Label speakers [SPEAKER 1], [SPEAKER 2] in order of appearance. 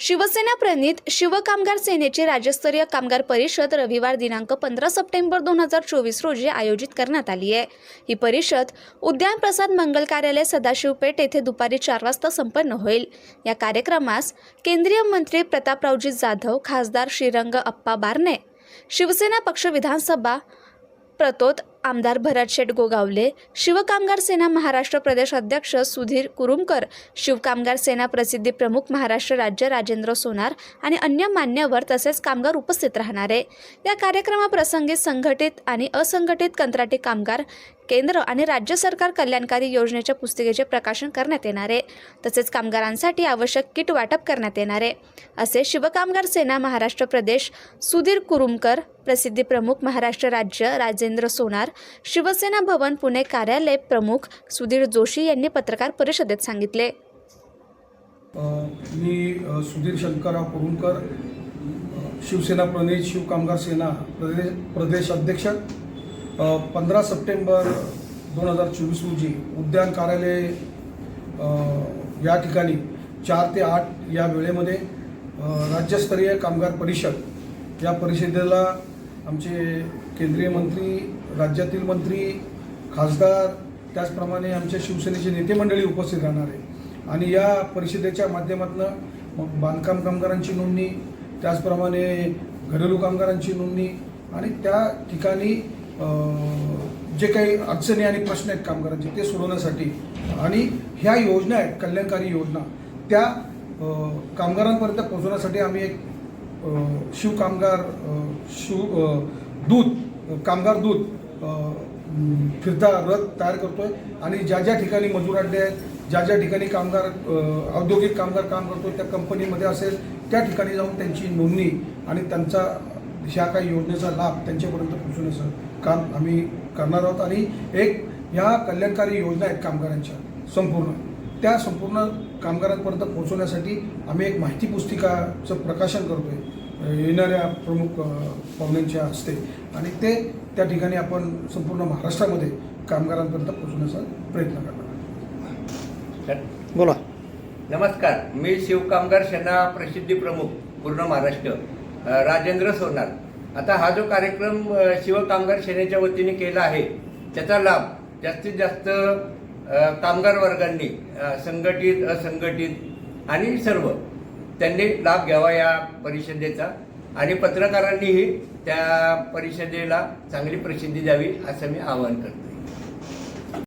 [SPEAKER 1] शिवसेना प्रणित शिवकामगार सेनेची राज्यस्तरीय कामगार परिषद रविवार दिनांक पंधरा सप्टेंबर दोन हजार चोवीस रोजी आयोजित करण्यात आली आहे. ही परिषद उद्यान प्रसाद मंगल कार्यालय सदाशिवपेठ येथे दुपारी चार वाजता संपन्न होईल. या कार्यक्रमास केंद्रीय मंत्री प्रतापरावजी जाधव खासदार श्रीरंग अप्पा बारणे शिवसेना पक्ष विधानसभा प्रतोद आमदार भरतशेठ गोगावले शिवकामगार सेना महाराष्ट्र प्रदेश अध्यक्ष सुधीर कुरुमकर शिवकामगार सेना प्रसिद्धी प्रमुख महाराष्ट्र राज्य राजेंद्र सोनार आणि अन्य मान्यवर तसेच कामगार उपस्थित राहणार. आहे या कार्यक्रमाप्रसंगी संघटित आणि असंघटित कंत्राटी कामगार केंद्र आणि राज्य सरकार कल्याणकारी योजनेच्या पुस्तिकेचे प्रकाशन करण्यात येणार. आहे तसेच कामगारांसाठी आवश्यक किट वाटप करण्यात येणार. आहे असे शिवकामगार सेना महाराष्ट्र प्रदेश सुधीर कुरुमकर प्रसिद्धी प्रमुख महाराष्ट्र राज्य राजेंद्र सोनार शिवसेना भवन पुणे कार्यालय प्रमुख सुधीर जोशी यांनी पत्रकार परिषदेत सांगितले.
[SPEAKER 2] मी सुधीर शंकरराव कुरुंकर शिवसेना प्रणित शिवकामगार सेना प्रदेश प्रदेश अध्यक्ष. पंधरा सप्टेंबर दोन हजार चोवीस रोजी उद्यान कार्यालय या ठिकाणी चार ते आठ या वेळेमध्ये राज्यस्तरीय कामगार परिषद या परिषदेला आमचे केंद्रीय मंत्री राज्यातील मंत्री खासदार त्याचप्रमाणे आमच्या शिवसेनेचे नेते मंडळी उपस्थित राहणार आहे. आणि या परिषदेच्या माध्यमातून मग बांधकाम कामगारांची नोंदणी त्याचप्रमाणे घरेलू कामगारांची नोंदणी आणि त्या ठिकाणी जे काही अडचणी आणि प्रश्न आहेत कामगारांचे ते सोडवण्यासाठी आणि ह्या योजना आहेत कल्याणकारी योजना त्या कामगारांपर्यंत पोहोचवण्यासाठी आम्ही एक शिवकामगार कामगार शिव दूत कामगार दूत फिरता रथ तयार करतो आहे आणि ज्या ज्या ठिकाणी मजूर अड्डे आहेत ज्या ज्या ठिकाणी कामगार औद्योगिक कामगार काम करतो त्या कंपनीमध्ये असेल त्या ठिकाणी जाऊन त्यांची नोंदणी आणि त्यांचा ह्या काही योजनेचा लाभ त्यांच्यापर्यंत पोहोचवण्याचं काम आम्ही करणार आहोत. आणि एक ह्या कल्याणकारी योजना आहेत कामगारांच्या संपूर्ण. त्या संपूर्ण कामगारांपर्यंत पोहोचवण्यासाठी आम्ही एक माहिती पुस्तिकाचं प्रकाशन करतोय. अ, येणाऱ्या प्रमुख पाहुण्यांच्या हस्ते. आणि ते त्या ठिकाणी आपण संपूर्ण महाराष्ट्रामध्ये कामगारांपर्यंत पोहोचवण्याचा प्रयत्न करणार आहोत.
[SPEAKER 3] बोला.
[SPEAKER 4] नमस्कार. मी शिवकामगार सेना प्रसिद्धी प्रमुख पूर्ण महाराष्ट्र. राजेंद्र सोनार. आता हा जो कार्यक्रम शिवकामगार सेनेच्या वतीने केला आहे त्याचा लाभ जास्तीत जास्त कामगार वर्गांनी संघटित असंघटित आणि सर्व त्यांनी लाभ घ्यावा या परिषदेचा आणि पत्रकारांनीही त्या परिषदेला चांगली प्रसिद्धी द्यावी असं मी आवाहन करतो.